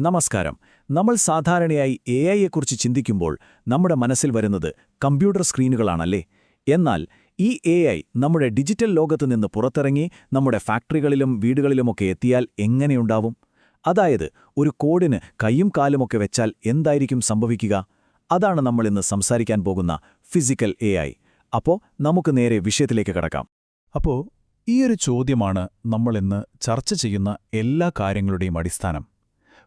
നമസ്കാരം. നമ്മൾ സാധാരണയായി എ ഐയെക്കുറിച്ച് ചിന്തിക്കുമ്പോൾ നമ്മുടെ മനസ്സിൽ വരുന്നത് കമ്പ്യൂട്ടർ സ്ക്രീനുകളാണല്ലേ? എന്നാൽ ഈ എ ഐ നമ്മുടെ ഡിജിറ്റൽ ലോകത്ത് നിന്ന് പുറത്തിറങ്ങി നമ്മുടെ ഫാക്ടറികളിലും വീടുകളിലുമൊക്കെ എത്തിയാൽ എങ്ങനെയുണ്ടാവും? അതായത് ഒരു കോഡിന് കൈയും കാലുമൊക്കെ വെച്ചാൽ എന്തായിരിക്കും സംഭവിക്കുക? അതാണ് നമ്മൾ ഇന്ന് സംസാരിക്കാൻ പോകുന്ന ഫിസിക്കൽ എ ഐ. അപ്പോ നമുക്ക് നേരെ വിഷയത്തിലേക്ക് കടക്കാം. അപ്പോ ഈയൊരു ചോദ്യമാണ് നമ്മളിന്ന് ചർച്ച ചെയ്യുന്ന എല്ലാ കാര്യങ്ങളുടെയും അടിസ്ഥാനം.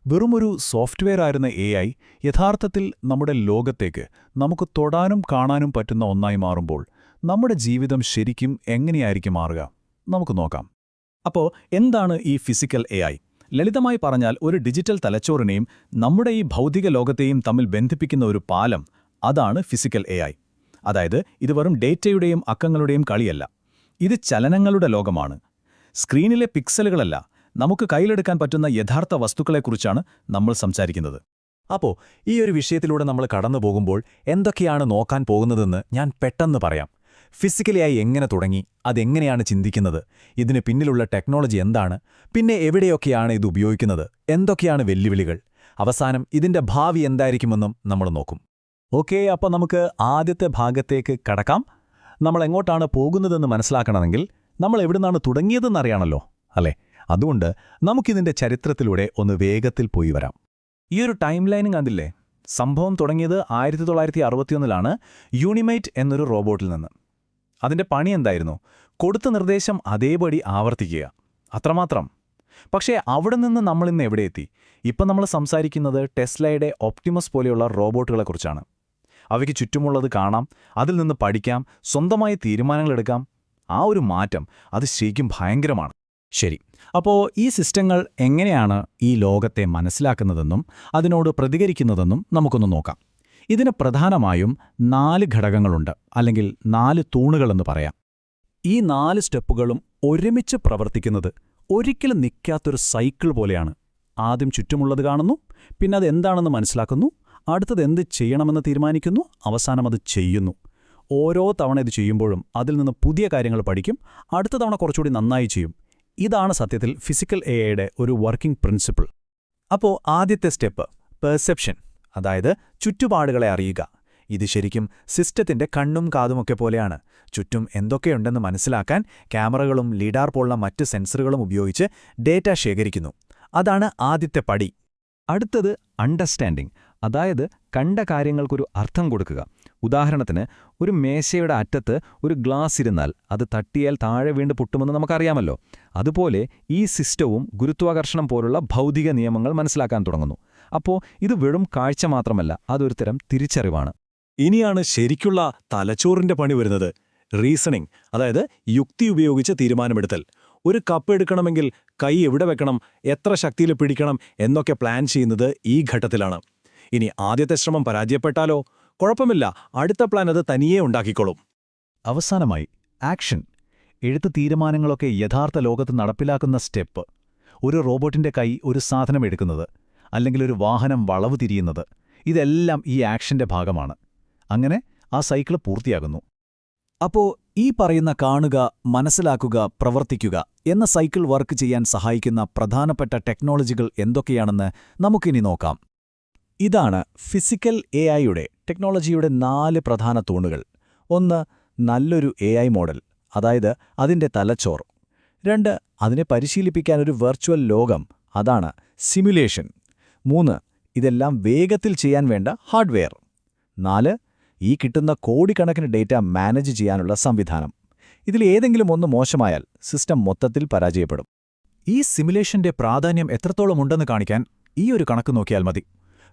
വെറുമൊരു സോഫ്റ്റ്വെയർ ആയിരുന്ന എ ഐ യഥാർത്ഥത്തിൽ നമ്മുടെ ലോകത്തേക്ക് നമുക്ക് തൊടാനും കാണാനും പറ്റുന്ന ഒന്നായി മാറുമ്പോൾ നമ്മുടെ ജീവിതം ശരിക്കും എങ്ങനെയായിരിക്കും മാറുക? നമുക്ക് നോക്കാം. അപ്പോൾ എന്താണ് ഈ ഫിസിക്കൽ എ ലളിതമായി പറഞ്ഞാൽ ഒരു ഡിജിറ്റൽ തലച്ചോറിനെയും നമ്മുടെ ഈ ഭൗതിക ലോകത്തെയും തമ്മിൽ ബന്ധിപ്പിക്കുന്ന ഒരു പാലം അതാണ് ഫിസിക്കൽ എ അതായത് ഇത് വെറും ഡേറ്റയുടെയും അക്കങ്ങളുടെയും കളിയല്ല. ഇത് ചലനങ്ങളുടെ ലോകമാണ്. സ്ക്രീനിലെ പിക്സലുകളല്ല നമുക്ക് കയ്യിലെടുക്കാൻ പറ്റുന്ന യഥാർത്ഥ വസ്തുക്കളെക്കുറിച്ചാണ് നമ്മൾ സംസാരിക്കുന്നത്. അപ്പോൾ ഈ ഒരു വിഷയത്തിലൂടെ നമ്മൾ കടന്നു പോകുമ്പോൾ എന്തൊക്കെയാണ് നോക്കാൻ പോകുന്നതെന്ന് ഞാൻ പെട്ടെന്ന് പറയാം. ഫിസിക്കലിയായി എങ്ങനെ തുടങ്ങി അതെങ്ങനെയാണ് ചിന്തിക്കുന്നത് ഇതിന് പിന്നിലുള്ള ടെക്നോളജി എന്താണ് പിന്നെ എവിടെയൊക്കെയാണ് ഇത് ഉപയോഗിക്കുന്നത് എന്തൊക്കെയാണ് വെല്ലുവിളികൾ അവസാനം ഇതിന്റെ ഭാവി എന്തായിരിക്കുമെന്നും നമ്മൾ നോക്കും. ഓക്കെ അപ്പോൾ നമുക്ക് ആദ്യത്തെ ഭാഗത്തേക്ക് കടക്കാം. നമ്മൾ എങ്ങോട്ടാണ് പോകുന്നതെന്ന് മനസ്സിലാക്കണമെങ്കിൽ നമ്മൾ എവിടുന്നാണ് തുടങ്ങിയതെന്നറിയാണല്ലോ അല്ലേ? അതുകൊണ്ട് നമുക്കിതിന്റെ ചരിത്രത്തിലൂടെ ഒന്ന് വേഗത്തിൽ പോയി വരാം. ഈ ഒരു ടൈം ലൈനും കണ്ടില്ലേ? സംഭവം തുടങ്ങിയത് ആയിരത്തി തൊള്ളായിരത്തി അറുപത്തിയൊന്നിലാണ് യൂണിമൈറ്റ് എന്നൊരു റോബോട്ടിൽ നിന്ന്. അതിന്റെ പണി എന്തായിരുന്നു? കൊടുത്ത നിർദ്ദേശം അതേപടി ആവർത്തിക്കുക. അത്രമാത്രം. പക്ഷേ അവിടെ നിന്ന് നമ്മൾ ഇന്ന് എവിടെ എത്തി? ഇപ്പം നമ്മൾ സംസാരിക്കുന്നത് ടെസ്ലയുടെ ഒപ്റ്റിമസ് പോലെയുള്ള റോബോട്ടുകളെക്കുറിച്ചാണ് അവയ്ക്ക് ചുറ്റുമുള്ളത് കാണാം അതിൽ നിന്ന് പഠിക്കാം സ്വന്തമായി തീരുമാനങ്ങളെടുക്കാം ആ ഒരു മാറ്റം അത് ശരിക്കും ഭയങ്കരമാണ്. ശരി. അപ്പോൾ ഈ സിസ്റ്റങ്ങൾ എങ്ങനെയാണ് ഈ ലോകത്തെ മനസ്സിലാക്കുന്നതെന്നും അതിനോട് പ്രതികരിക്കുന്നതെന്നും നമുക്കൊന്ന് നോക്കാം. ഇതിന് പ്രധാനമായും നാല് ഘടകങ്ങളുണ്ട് അല്ലെങ്കിൽ നാല് തൂണുകളെന്ന് പറയാം. ഈ നാല് സ്റ്റെപ്പുകളും ഒരുമിച്ച് പ്രവർത്തിക്കുന്നത് ഒരിക്കലും നിൽക്കാത്തൊരു സൈക്കിൾ പോലെയാണ്. ആദ്യം ചുറ്റുമുള്ളത് കാണുന്നു പിന്നെ അത് എന്താണെന്ന് മനസ്സിലാക്കുന്നു അടുത്തത് എന്ത് ചെയ്യണമെന്ന് തീരുമാനിക്കുന്നു അവസാനം അത് ചെയ്യുന്നു. ഓരോ തവണ ഇത് ചെയ്യുമ്പോഴും അതിൽ നിന്ന് പുതിയ കാര്യങ്ങൾ പഠിക്കും അടുത്ത തവണ കുറച്ചുകൂടി നന്നായി ചെയ്യും. ഇതാണ് സത്യത്തിൽ ഫിസിക്കൽ എ ഐയുടെ ഒരു വർക്കിംഗ് പ്രിൻസിപ്പിൾ അപ്പോൾ ആദ്യത്തെ സ്റ്റെപ്പ് പെർസെപ്ഷൻ അതായത് ചുറ്റുപാടുകളെ അറിയുക. ഇത് ശരിക്കും സിസ്റ്റത്തിന്റെ കണ്ണും കാതുമൊക്കെ പോലെയാണ്. ചുറ്റും എന്തൊക്കെയുണ്ടെന്ന് മനസ്സിലാക്കാൻ ക്യാമറകളും ലീഡാർ പോലുള്ള മറ്റ് സെൻസറുകളും ഉപയോഗിച്ച് ഡേറ്റ ശേഖരിക്കുന്നു. അതാണ് ആദ്യത്തെ പടി. അടുത്തത് അണ്ടർസ്റ്റാൻഡിംഗ് അതായത് കണ്ട കാര്യങ്ങൾക്കൊരു അർത്ഥം കൊടുക്കുക. ഉദാഹരണത്തിന് ഒരു മേശയുടെ അറ്റത്ത് ഒരു ഗ്ലാസ് ഇരുന്നാൽ അത് തട്ടിയാൽ താഴെ വീണ്ട് പൊട്ടുമെന്ന് നമുക്കറിയാമല്ലോ. അതുപോലെ ഈ സിസ്റ്റവും ഗുരുത്വാകർഷണം പോലുള്ള ഭൗതിക നിയമങ്ങൾ മനസ്സിലാക്കാൻ തുടങ്ങുന്നു. അപ്പോൾ ഇത് വെറും കാഴ്ച മാത്രമല്ല അതൊരു തരം തിരിച്ചറിവാണ്. ഇനിയാണ് ശരിക്കുള്ള തലച്ചോറിന്റെ പണി വരുന്നത്. റീസണിംഗ് അതായത് യുക്തി ഉപയോഗിച്ച് തീരുമാനമെടുത്തൽ. ഒരു കപ്പ് എടുക്കണമെങ്കിൽ കൈ എവിടെ വെക്കണം എത്ര ശക്തിയിൽ പിടിക്കണം എന്നൊക്കെ പ്ലാൻ ചെയ്യുന്നത് ഈ ഘട്ടത്തിലാണ്. ഇനി ആദ്യത്തെ ശ്രമം പരാജയപ്പെട്ടാലോ? കുഴപ്പമില്ല. അടുത്ത പ്ലാൻ അത് തനിയേ ഉണ്ടാക്കിക്കോളും. അവസാനമായി ആക്ഷൻ എഴുത്ത് തീരുമാനങ്ങളൊക്കെ യഥാർത്ഥ ലോകത്ത് നടപ്പിലാക്കുന്ന സ്റ്റെപ്പ് ഒരു റോബോട്ടിന്റെ കൈ ഒരു സാധനം എടുക്കുന്നത് അല്ലെങ്കിൽ ഒരു വാഹനം വളവ് തിരിയുന്നത്. ഇതെല്ലാം ഈ ആക്ഷന്റെ ഭാഗമാണ്. അങ്ങനെ ആ സൈക്കിൾ പൂർത്തിയാകുന്നു. അപ്പോ ഈ പറയുന്ന കാണുക മനസ്സിലാക്കുക പ്രവർത്തിക്കുക എന്ന സൈക്കിൾ വർക്ക് ചെയ്യാൻ സഹായിക്കുന്ന പ്രധാനപ്പെട്ട ടെക്നോളജികൾ എന്തൊക്കെയാണെന്ന് നമുക്കിനി നോക്കാം. ഇതാണ് ഫിസിക്കൽ എ ഐയുടെ ടെക്നോളജിയുടെ നാല് പ്രധാന തൂണുകൾ. ഒന്ന് നല്ലൊരു എ മോഡൽ അതായത് അതിന്റെ തലച്ചോർ. രണ്ട് അതിനെ പരിശീലിപ്പിക്കാൻ ഒരു വെർച്വൽ ലോകം അതാണ് സിമുലേഷൻ. മൂന്ന് ഇതെല്ലാം വേഗത്തിൽ ചെയ്യാൻ വേണ്ട ഹാർഡ്വെയർ. നാല് ഈ കിട്ടുന്ന കോടിക്കണക്കിന് ഡേറ്റ മാനേജ് ചെയ്യാനുള്ള സംവിധാനം. ഇതിൽ ഏതെങ്കിലും ഒന്ന് മോശമായാൽ സിസ്റ്റം മൊത്തത്തിൽ പരാജയപ്പെടും. ഈ സിമുലേഷന്റെ പ്രാധാന്യം എത്രത്തോളം ഉണ്ടെന്ന് കാണിക്കാൻ ഈ ഒരു കണക്ക് നോക്കിയാൽ മതി.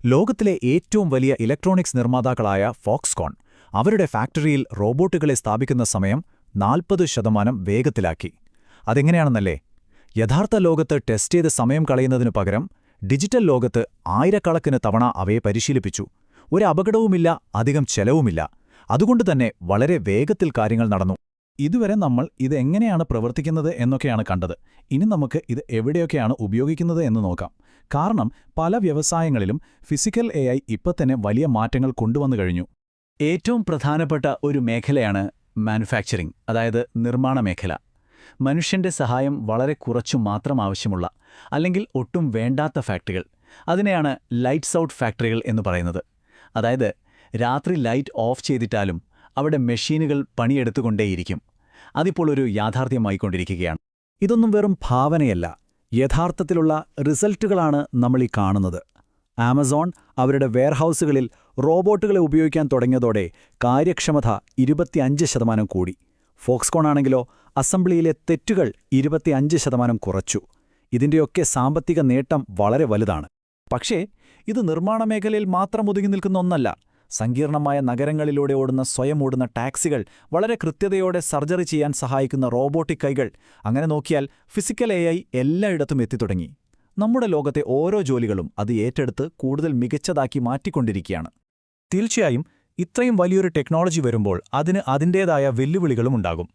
ലോകത്തിലെ ഏറ്റവും വലിയ ഇലക്ട്രോണിക്സ് നിർമ്മാതാക്കളായ ഫോക്സ്കോൺ അവരുടെ ഫാക്ടറിയിൽ റോബോട്ടുകളെ സ്ഥാപിക്കുന്ന സമയം നാൽപ്പത് ശതമാനം വേഗത്തിലാക്കി. അതെങ്ങനെയാണെന്നല്ലേ? യഥാർത്ഥ ലോകത്ത് ടെസ്റ്റ് ചെയ്ത് സമയം കളയുന്നതിനു പകരം ഡിജിറ്റൽ ലോകത്ത് ആയിരക്കണക്കിന് തവണ അവയെ പരിശീലിപ്പിച്ചു. ഒരു അപകടവുമില്ല അധികം ചെലവുമില്ല. അതുകൊണ്ടുതന്നെ വളരെ വേഗത്തിൽ കാര്യങ്ങൾ നടന്നു. ഇതുവരെ നമ്മൾ ഇത് എങ്ങനെയാണ് പ്രവർത്തിക്കുന്നത് എന്നൊക്കെയാണ് കണ്ടത്. ഇനി നമുക്ക് ഇത് എവിടെയൊക്കെയാണ് ഉപയോഗിക്കുന്നത് എന്ന് നോക്കാം. കാരണം പല വ്യവസായങ്ങളിലും ഫിസിക്കൽ എ ഐ ഇപ്പത്തന്നെ വലിയ മാറ്റങ്ങൾ കൊണ്ടുവന്നു കഴിഞ്ഞു. ഏറ്റവും പ്രധാനപ്പെട്ട ഒരു മേഖലയാണ് മാനുഫാക്ചറിംഗ് അതായത് നിർമ്മാണ മേഖല. മനുഷ്യന്റെ സഹായം വളരെ കുറച്ചു മാത്രം ആവശ്യമുള്ള അല്ലെങ്കിൽ ഒട്ടും വേണ്ടാത്ത ഫാക്ടറികൾ. അതിനെയാണ് ലൈറ്റ്സ് ഔട്ട് ഫാക്ടറികൾ എന്ന് പറയുന്നത്. അതായത് രാത്രി ലൈറ്റ് ഓഫ് ചെയ്തിട്ടാലും അവിടെ മെഷീനുകൾ പണിയെടുത്തുകൊണ്ടേയിരിക്കും. അതിപ്പോൾ ഒരു യാഥാർത്ഥ്യമായിക്കൊണ്ടിരിക്കുകയാണ്. ഇതൊന്നും വെറും ഭാവനയല്ല. യഥാർത്ഥത്തിലുള്ള റിസൾട്ടുകളാണ് നമ്മൾ ഈ കാണുന്നത്. ആമസോൺ അവരുടെ വെയർഹൌസുകളിൽ റോബോട്ടുകളെ ഉപയോഗിക്കാൻ തുടങ്ങിയതോടെ കാര്യക്ഷമത ഇരുപത്തിയഞ്ച് ശതമാനം കൂടി. ഫോക്സ്കോൺ ആണെങ്കിലോ അസംബ്ലിയിലെ തെറ്റുകൾ ഇരുപത്തിയഞ്ച് ശതമാനം കുറച്ചു. ഇതിന്റെയൊക്കെ സാമ്പത്തിക നേട്ടം വളരെ വലുതാണ്. പക്ഷേ ഇത് നിർമ്മാണ മേഖലയിൽ മാത്രം ഒതുങ്ങി നിൽക്കുന്ന ഒന്നല്ല. സങ്കീർണമായ നഗരങ്ങളിലൂടെ ഓടുന്ന സ്വയം ഓടുന്ന ടാക്സികൾ വളരെ കൃത്യതയോടെ സർജറി ചെയ്യാൻ സഹായിക്കുന്ന റോബോട്ടിക് കൈകൾ. അങ്ങനെ നോക്കിയാൽ ഫിസിക്കൽ എ ഐ എല്ലായിടത്തും എത്തിത്തുടങ്ങി. നമ്മുടെ ലോകത്തെ ഓരോ ജോലികളും അത് ഏറ്റെടുത്ത് കൂടുതൽ മികച്ചതാക്കി മാറ്റിക്കൊണ്ടിരിക്കുകയാണ്. തീർച്ചയായും ഇത്രയും വലിയൊരു ടെക്നോളജി വരുമ്പോൾ അതിന് അതിന്റേതായ വെല്ലുവിളികളും ഉണ്ടാകും.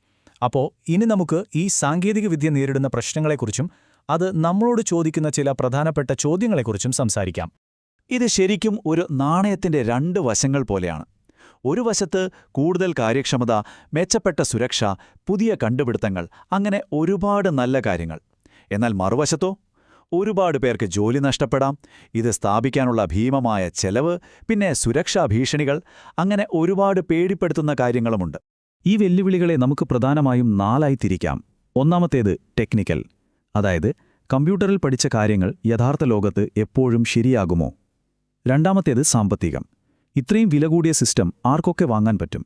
അപ്പോൾ ഇനി നമുക്ക് ഈ സാങ്കേതികവിദ്യ നേരിടുന്ന പ്രശ്നങ്ങളെക്കുറിച്ചും അത് നമ്മളോട് ചോദിക്കുന്ന ചില പ്രധാനപ്പെട്ട ചോദ്യങ്ങളെക്കുറിച്ചും സംസാരിക്കാം. ഇത് ശരിക്കും ഒരു നാണയത്തിന്റെ രണ്ട് വശങ്ങൾ പോലെയാണ്. ഒരു വശത്ത് കൂടുതൽ കാര്യക്ഷമത മെച്ചപ്പെട്ട സുരക്ഷ പുതിയ കണ്ടുപിടുത്തങ്ങൾ അങ്ങനെ ഒരുപാട് നല്ല കാര്യങ്ങൾ. എന്നാൽ മറുവശത്തോ? ഒരുപാട് പേർക്ക് ജോലി നഷ്ടപ്പെടാം ഇത് സ്ഥാപിക്കാനുള്ള ഭീമമായ ചെലവ് പിന്നെ സുരക്ഷാ ഭീഷണികൾ അങ്ങനെ ഒരുപാട് പേടിപ്പെടുത്തുന്ന കാര്യങ്ങളുമുണ്ട്. ഈ വെല്ലുവിളികളെ നമുക്ക് പ്രധാനമായും നാലായി തിരിക്കാം. ഒന്നാമത്തേത് ടെക്നിക്കൽ അതായത് കമ്പ്യൂട്ടറിൽ പഠിച്ച കാര്യങ്ങൾ യഥാർത്ഥ ലോകത്ത് എപ്പോഴും ശരിയാകുമോ? രണ്ടാമത്തേത് സാമ്പത്തികം. ഇത്രയും വില കൂടിയ സിസ്റ്റം ആർക്കൊക്കെ വാങ്ങാൻ പറ്റും?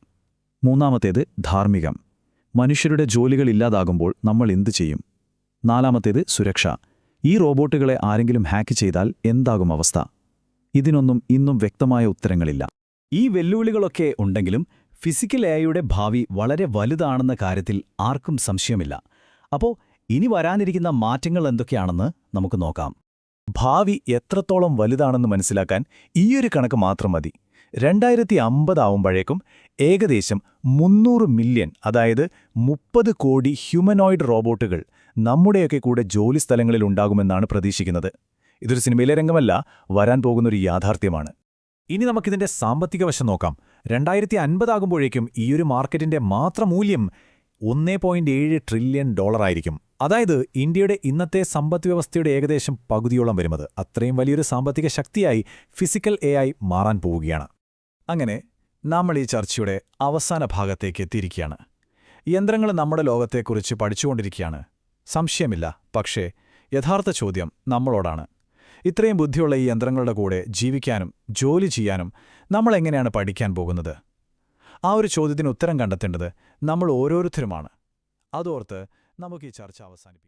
മൂന്നാമത്തേത് ധാർമ്മികം. മനുഷ്യരുടെ ജോലികൾ ഇല്ലാതാകുമ്പോൾ നമ്മൾ എന്തു ചെയ്യും? നാലാമത്തേത് സുരക്ഷ. ഈ റോബോട്ടുകളെ ആരെങ്കിലും ഹാക്ക് ചെയ്താൽ എന്താകും അവസ്ഥ? ഇതിനൊന്നും ഇന്നും വ്യക്തമായ ഉത്തരങ്ങളില്ല. ഈ വെല്ലുവിളികളൊക്കെ ഉണ്ടെങ്കിലും ഫിസിക്കൽ എഐയുടെ ഭാവി വളരെ വലുതാണെന്ന കാര്യത്തിൽ ആർക്കും സംശയമില്ല. അപ്പോൾ ഇനി വരാനിരിക്കുന്ന മാറ്റങ്ങൾ എന്തൊക്കെയാണെന്ന് നമുക്ക് നോക്കാം. ഭാവി എത്രത്തോളം വലുതാണെന്ന് മനസ്സിലാക്കാൻ ഈയൊരു കണക്ക് മാത്രം മതി. രണ്ടായിരത്തി അമ്പതാവുമ്പോഴേക്കും ഏകദേശം മുന്നൂറ് മില്യൺ അതായത് മുപ്പത് കോടി ഹ്യൂമനോയിഡ് റോബോട്ടുകൾ നമ്മുടെയൊക്കെ കൂടെ ജോലി സ്ഥലങ്ങളിൽ ഉണ്ടാകുമെന്നാണ് പ്രതീക്ഷിക്കുന്നത്. ഇതൊരു സിനിമയിലെ രംഗമല്ല വരാൻ പോകുന്നൊരു യാഥാർത്ഥ്യമാണ്. ഇനി നമുക്കിതിന്റെ സാമ്പത്തിക വശം നോക്കാം. രണ്ടായിരത്തി അൻപതാകുമ്പോഴേക്കും ഈയൊരു മാർക്കറ്റിന്റെ മാത്രം മൂല്യം ഒന്നേ പോയിന്റ് ഏഴ് ട്രില്യൺ ഡോളറായിരിക്കും. അതായത് ഇന്ത്യയുടെ ഇന്നത്തെ സമ്പദ്വ്യവസ്ഥയുടെ ഏകദേശം പകുതിയോളം വരുന്നത് അത്രയും വലിയൊരു സാമ്പത്തിക ശക്തിയായി ഫിസിക്കൽ എ മാറാൻ പോവുകയാണ്. അങ്ങനെ നമ്മൾ ഈ ചർച്ചയുടെ അവസാന ഭാഗത്തേക്ക് എത്തിയിരിക്കുകയാണ്. യന്ത്രങ്ങൾ നമ്മുടെ ലോകത്തെക്കുറിച്ച് പഠിച്ചുകൊണ്ടിരിക്കുകയാണ്. സംശയമില്ല പക്ഷേ യഥാർത്ഥ ചോദ്യം നമ്മളോടാണ്. ഇത്രയും ബുദ്ധിയുള്ള ഈ യന്ത്രങ്ങളുടെ കൂടെ ജീവിക്കാനും ജോലി ചെയ്യാനും നമ്മൾ എങ്ങനെയാണ് പഠിക്കാൻ പോകുന്നത്? ആ ഒരു ചോദ്യത്തിന് ഉത്തരം കണ്ടെത്തേണ്ടത് നമ്മൾ ഓരോരുത്തരുമാണ്. അതോർത്ത് നമുക്ക് ഈ ചർച്ച അവസാനിപ്പിക്കാം.